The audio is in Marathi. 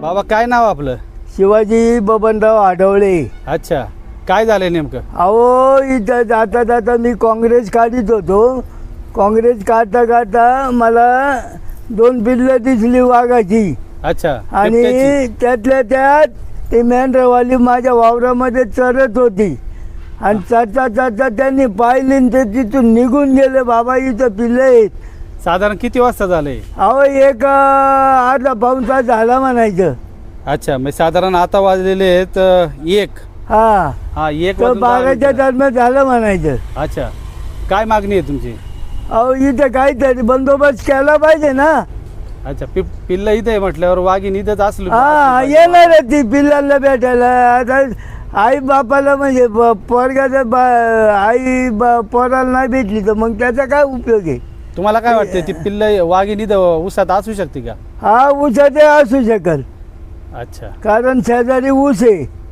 बाबा काय नाव आपलं? शिवाजी बबनराव आढवळे. अच्छा. काय झालंय नेमकं? अहो इथं जाता जाता मी काँग्रेस काढीत होतो. काँग्रेस काढता काढता मला दोन पिल्लं दिसली वाघाची. अच्छा. आणि बिबट्याची. त्यातल्या त्यात ते मेंढरवाली माझ्या वावरामध्ये चरत होती. आणि चरता चरता त्यांनी पाहिली आणि ते तिथून निघून गेले. बाबा इथं पिल्लं आहेत. साधारण किती वाजता झालंय? अहो एक अर्धा पाऊन तास झाला म्हणायचं. अच्छा म्हणजे साधारण आता वाजलेले आहेत अं, एक. हा. हा एक तर वाजून दहा बाराच्या मिनिटं. दरम्यान झालं म्हणायचं. अच्छा. काय मागणी आहे तुमची? अहो इथं काहीतरी बंदोबस्त केला पाहिजे ना. अच्छा पि पिल्ल इथे म्हटल्यावर वाघीण इथंच असलो हा येणार आहे ती पिल्लांना भेटायला. आता आई बापाला म्हणजे पोरगाचं बा आई बा पोराला नाही भेटली तर मग त्याचा काय उपयोग आहे? तुम्हाला काय वाटतं ती पिल्ल वाघीण इथं उसात असू शकते का? हा ऊसाचे असू शकल. अच्छा. कारण शेजारी ऊस आहे.